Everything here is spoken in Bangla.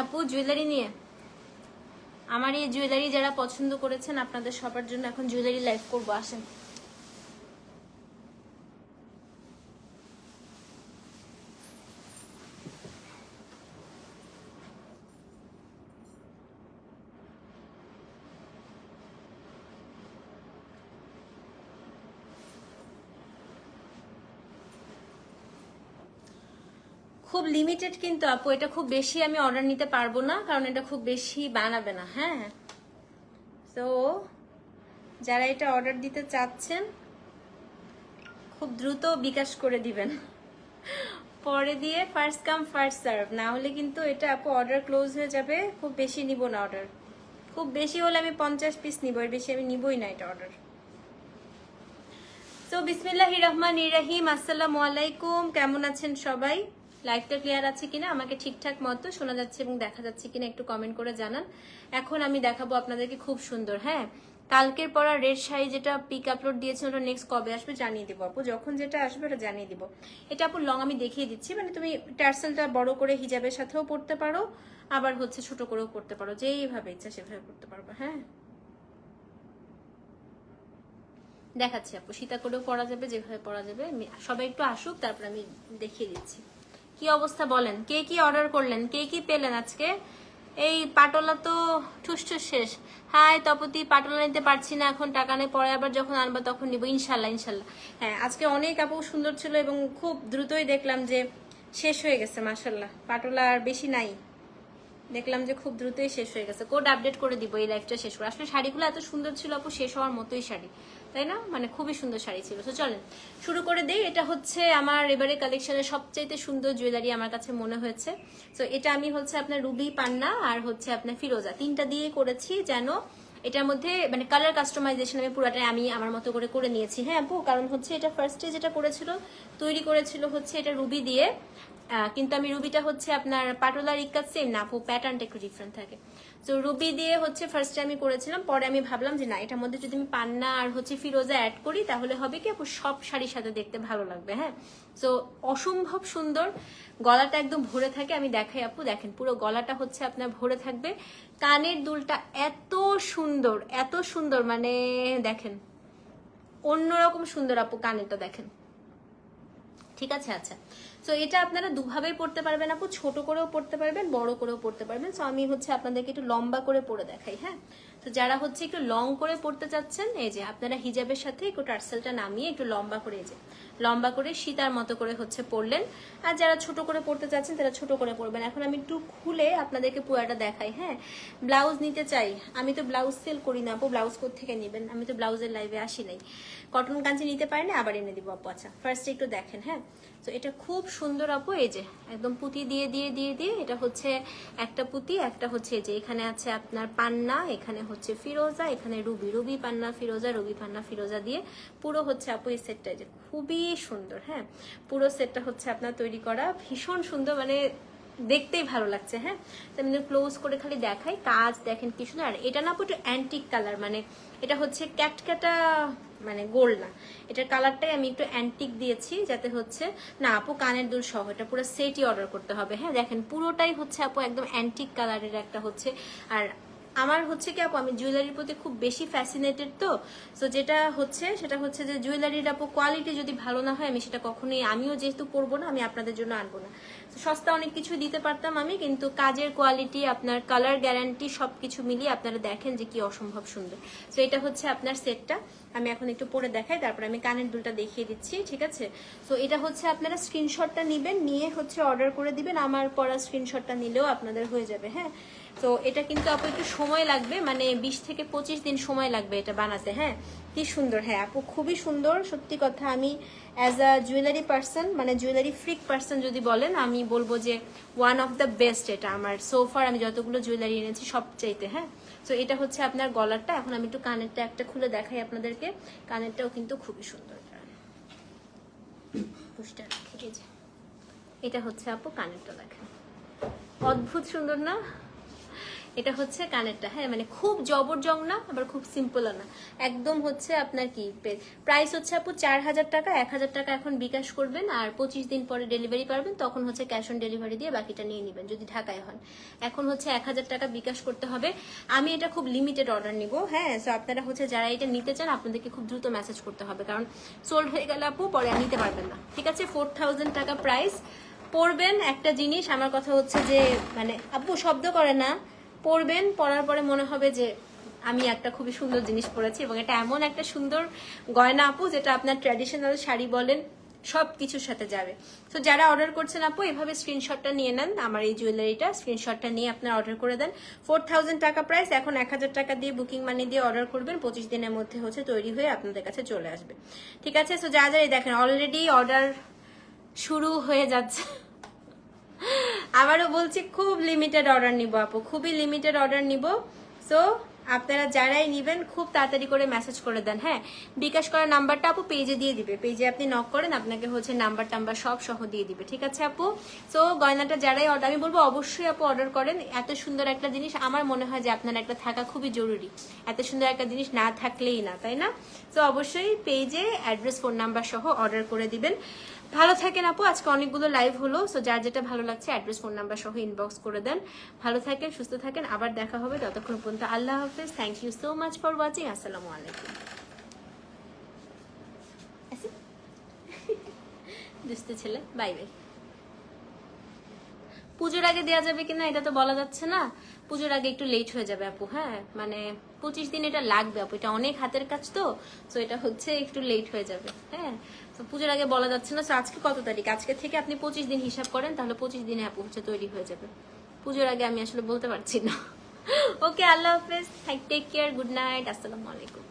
আপু জুয়েলারি নিয়ে। আমার এই জুয়েলারি যারা পছন্দ করেছেন, আপনাদের সবার জন্য এখন জুয়েলারি লাইভ করব, আসেন। খুব লিমিটেড কিন্তু আপু, এটা খুব বেশি আমি অর্ডার নিতে পারব না, কারণ এটা খুব বেশি বানাবে না হ্যাঁ? তো যারা এটা অর্ডার দিতে চাচ্ছেন, খুব দ্রুত বিকাশ করে দিবেন। পরে দিয়ে ফার্স্ট কাম ফার্স্ট সার্ভ না হলে কিন্তু এটা আপু অর্ডার ক্লোজ হয়ে যাবে, খুব বেশি নিব না অর্ডার খুব বেশি হলে আমি পঞ্চাশ পিস নিব, এর বেশি আমি নিবই না এটা অর্ডার তো বিসমিল্লাহ রহমান ইরাহিম আসসালামু আলাইকুম, কেমন আছেন সবাই? লাইভটা ক্লিয়ার আছে কিনা, আমাকে ঠিকঠাক মতো শোনা যাচ্ছে এবং দেখা যাচ্ছে কিনা একটু কমেন্ট করে জানান। এখন আমি দেখাবো আপনাদেরকে খুব সুন্দর হ্যাঁ? কালকের পরা রেড শাড়ি যেটা পিক আপলোড দিয়েছে ওটা নেক্সট কবে আসবে জানিয়ে দিব আপু। যখন যেটা আসবে ওটা জানিয়ে দিব। এটা আপু লং আমি দেখিয়ে দিচ্ছি মানে তুমি টার্সেলটা বড় করে হিজাবের সাথেও পড়তে পারো, আবার হচ্ছে ছোট করেও পড়তে পারো। যেইভাবে ইচ্ছা সেভাবে পড়তে পারব হ্যাঁ? দেখাচ্ছি আপু, সীতা করেও পড়া যাবে, যেভাবে পড়া যাবে সবাই একটু আসুক, তারপর আমি দেখিয়ে দিচ্ছি। কি অবস্থা বলেন? কে কি অর্ডার করলেন? কে কি পেলেন আজকে? এই পাটলা তো ঠুসঠুস শেষ। হাই তপতি, পাটলা নিতে পারছি না এখন। টাকা নেই, পরে আবার যখন আনবা তখন নিব। ইনশাল্লাহ ইনশাল্লাহ। হ্যাঁ আজকে অনেক আপু সুন্দর ছিল এবং খুব দ্রুতই দেখলাম যে শেষ হয়ে গেছে মাসাল্লাহ পাটলা আর বেশি নাই। দেখলাম যে খুব দ্রুতই শেষ হয়ে গেছে। কোড আপডেট করে দিব এই লাইফটা শেষ করে। আসলে শাড়িগুলো এত সুন্দর ছিল আপু, শেষ হওয়ার মতোই শাড়ি। তাই না? মানে খুবই সুন্দর শাড়ি ছিল। তো চলেন, শুরু করে দেই। এটা হচ্ছে আমার এবারে কালেকশনের সবচাইতে সুন্দর জুয়েলারি আমার কাছে মনে হয়েছে। তো এটা আমি হচ্ছে আপনার রুবি পান্না আর হচ্ছে আপনার ফিরোজা। তিনটা দিয়ে করেছি যেন এটার মধ্যে মানে কালার কাস্টমাইজেশন আমি পুরাটাই আমি আমার মতো করে করে নিয়েছি। হ্যাঁ আপু? কারণ হচ্ছে এটা ফার্স্টে যেটা করেছিল, তৈরি করেছিল হচ্ছে এটা রুবি দিয়ে। কিন্তু আমি রুবিটা হচ্ছে আপনার পাটোলার ইকাত সেম না, আপু? প্যাটার্নটা একটু ডিফারেন্ট থাকে। তো রুবি দিয়ে হচ্ছে ফার্স্টে আমি করেছিলাম, পরে আমি ভাবলাম যে না, এটার মধ্যে যদি আমি পান্না আর হচ্ছে ফিরোজা অ্যাড করি, তাহলে হবে কি আপু, সব শাড়ির সাথে দেখতে ভালো লাগবে হ্যাঁ? তো অসম্ভব সুন্দর। গলাটা একদম ভরে থাকে, আমি দেখাই, আপু। দেখেন, পুরো গলাটা হচ্ছে আপনার ভরে থাকবে। কানের দুলটা এত সুন্দর এত সুন্দর মানে দেখেন, অন্যরকম সুন্দর আপু কানেরটা দেখেন। ঠিক আছে আচ্ছা। তো এটা আপনারা দুভাবেই পড়তে পারবেন আপু, ছোট করেও পড়তে পারবেন, বড় করেও পড়তে পারবেন। তো আমি হচ্ছে আপনাদেরকে একটু লম্বা করে পড়ে দেখাই হ্যাঁ? তো যারা হচ্ছে একটু লং করে পড়তে চাচ্ছেন, এই যে আপনারা হিজাবের সাথে একটু টার্সেলটা নামিয়ে একটু লম্বা করে এই যে, লম্বা করে সীতার মতো করে হচ্ছে পড়লেন। আর যারা ছোট করে পড়তে চাচ্ছেন, তারা ছোট করে পড়বেন। এখন আমি একটু খুলে আপনাদেরকে পুরাটা দেখাই। হ্যাঁ ব্লাউজ নিতে চাই। আমি তো ব্লাউজ সেল করি না, আপু। ব্লাউজ থেকে নেবেন? আমি তো ব্লাউজের লাইভে আসি নাই। কটন কাঞ্চি নিতে পারি না আবার এনে দিব, আপু। আচ্ছা ফার্স্টে একটু দেখেন হ্যাঁ। তো এটা খুব সুন্দর আপু, এই যে একদম পুঁতি দিয়ে দিয়ে দিয়ে দিয়ে, এটা হচ্ছে একটা পুঁতি, একটা হচ্ছে এই যে এখানে আছে আপনার পান্না, এখানে হচ্ছে ফিরোজা, এখানে রুবি রুবি পান্না, ফিরোজা, রুবি পান্না, ফিরোজা দিয়ে পুরো হচ্ছে আপু এই সেটটা যে খুবই সুন্দর হ্যাঁ? পুরো সেটটা হচ্ছে আপনার তৈরি করা ভীষণ সুন্দর মানে দেখতেই ভালো লাগছে হ্যাঁ? আমি ক্লোজ করে খালি দেখাই, কাজ দেখেন কি সুন্দর। আর এটা না একটু অ্যান্টিক কালার মানে এটা হচ্ছে ক্যাটক্যাটা মানে গোল্ড না। এটার কালারটাই আমি একটু অ্যান্টিক দিয়েছি, যাতে হচ্ছে, না আপু কানের দুল সহ, এটা পুরো সেটই অর্ডার করতে হবে। হ্যাঁ দেখেন পুরোটাই হচ্ছে আপু একদম অ্যান্টিক কালারের একটা হচ্ছে। আর আমার হচ্ছে কি আপু, আমি জুয়েলারির প্রতি খুব বেশি ফ্যাসিনেটেড তো। সো যেটা হচ্ছে, সেটা হচ্ছে যে জুয়েলারির আপু কোয়ালিটি যদি ভালো না হয়, আমি সেটা কখনোই, আমিও যেহেতু পরবো না, আমি আপনাদের জন্য আনব না। সস্তা অনেক কিছু দিতে পারতাম আমি, কিন্তু কাজের কোয়ালিটি আপনার কালার গ্যারান্টি সব কিছু মিলিয়ে আপনারা দেখেন যে কি অসম্ভব সুন্দর। তো এটা হচ্ছে আপনার সেটটা আমি এখন একটু পরে দেখাই, তারপর আমি কানের দুলটা দেখিয়ে দিচ্ছি, ঠিক আছে? তো এটা হচ্ছে আপনারা স্ক্রিনশটটা নেবেন, নিয়ে হচ্ছে অর্ডার করে দিবেন, আমার পড়া স্ক্রিনশটটা নিলেও আপনাদের হয়ে যাবে হ্যাঁ? তো এটা কিন্তু আপু একটু সময় লাগবে মানে বিশ থেকে পঁচিশ দিন সময় লাগবে এটা বানাতে হ্যাঁ? কি সুন্দর হ্যাঁ আপু, খুবই সুন্দর। সত্যি কথা, আমি অ্যাজ আ জুয়েলারি পার্সন মানে জুয়েলারি ফ্রিক পার্সন যদি বলেন, আমি বলব যে ওয়ান অফ দ্য বেস্ট এটা আমার। সোফার আমি যতগুলো জুয়েলারি এনেছি সব চাইতে হ্যাঁ? তো এটা হচ্ছে আপনার গলারটা এখন আমি একটু কানেরটা একটা খুলে দেখাই আপনাদেরকে। কানেরটাও কিন্তু খুবই সুন্দর। এটা হচ্ছে আপু, কানেরটা দেখেন। অদ্ভুত সুন্দর না? এটা হচ্ছে কানেরটা হ্যাঁ মানে খুব জবরজং না, আবার খুব সিম্পলও না। একদম হচ্ছে আপনার কি প্রাইস হচ্ছে আপু চার হাজার টাকা, এক হাজার টাকা এখন বিকাশ করবেন আর পঁচিশ দিন পরে ডেলিভারি পারবেন, তখন হচ্ছে ক্যাশ অন ডেলিভারি দিয়ে বাকিটা নিয়ে নেবেন, যদি ঢাকায় হন। এখন হচ্ছে এক হাজার টাকা বিকাশ করতে হবে। আমি এটা খুব লিমিটেড অর্ডার নিব হ্যাঁ সো আপনারা হচ্ছে যারা এটা নিতে চান, আপনাদেরকে খুব দ্রুত মেসেজ করতে হবে, কারণ সোল্ড হয়ে গেলে আপু পরে আর নিতে পারবেন না। ঠিক আছে ফোর থাউজেন্ড টাকা প্রাইস পরবেন একটা জিনিস, আমার কথা হচ্ছে যে মানে আপু শব্দ করে না পরবেন পরার পরে মনে হবে যে আমি একটা খুবই সুন্দর জিনিস পরেছি এবং এটা এমন একটা সুন্দর গয়না আপু যেটা আপনার ট্র্যাডিশনাল শাড়ি বলেন সব কিছুর সাথে যাবে। তো যারা অর্ডার করছেন আপু, এভাবে স্ক্রিনশটটা নিয়ে নেন, আমার এই জুয়েলারিটা স্ক্রিনশটটা নিয়ে আপনার অর্ডার করে দেন। ফোর টাকা প্রাইস এখন এক হাজার টাকা দিয়ে বুকিং মানি দিয়ে অর্ডার করবেন, পঁচিশ দিনের মধ্যে হচ্ছে তৈরি হয়ে আপনাদের কাছে চলে আসবে। ঠিক আছে? তো যা যা দেখেন অলরেডি অর্ডার শুরু হয়ে যাচ্ছে। আবারও বলছি খুব লিমিটেড অর্ডার নিব আপু খুবই লিমিটেড অর্ডার নিব। সো আপনারা যারাই নিবেন, খুব তাড়াতাড়ি করে মেসেজ করে দেন হ্যাঁ? বিকাশ করার নাম্বারটা আপু পেজে দিয়ে দিবে। পেজে আপনি নক করেন, আপনাকে হচ্ছে নাম্বার টাম্বার সব সহ দিয়ে দিবে। ঠিক আছে আপু? সো গয়নাটা যারাই অর্ডার আমি বলব অবশ্যই আপু অর্ডার করেন। এত সুন্দর একটা জিনিস, আমার মনে হয় যে আপনার একটা থাকা খুবই জরুরি। এত সুন্দর একটা জিনিস না থাকলেই না, তাই না? তো অবশ্যই পেজে অ্যাড্রেস ফোন নাম্বার সহ অর্ডার করে দিবেন। ভালো থাকেন আপু, আজকে অনেকগুলো লাইভ হলো। সো যার যেটা ভালো লাগছে অ্যাড্রেস ফোন নাম্বার সহ ইনবক্স করে দেন। ভালো থাকেন, সুস্থ থাকেন, আবার দেখা হবে ততক্ষণ পর্যন্ত। আল্লাহ হাফেজ। Thank you so much for watching আসসালামু আলাইকুম দুষ্টু ছেলে বাই বাই পুজোর আগে দেওয়া যাবে কিনা এটা তো বলা যাচ্ছে না। পুজোর আগে একটু লেট হয়ে যাবে আপু হ্যাঁ? মানে পঁচিশ দিন এটা লাগবে আপু, এটা অনেক হাতের কাজ তো তো এটা হচ্ছে একটু লেট হয়ে যাবে হ্যাঁ? তো পুজোর আগে বলা যাচ্ছে না আজকে কত তারিখ? আজকে থেকে আপনি পঁচিশ দিন হিসাব করেন, তাহলে পঁচিশ দিনে আপু হচ্ছে তৈরি হয়ে যাবে। পুজোর আগে আমি আসলে বলতে পারছি না। ওকে আল্লাহ হাফেজ টেক কেয়ার গুড নাইট আসসালামু আলাইকুম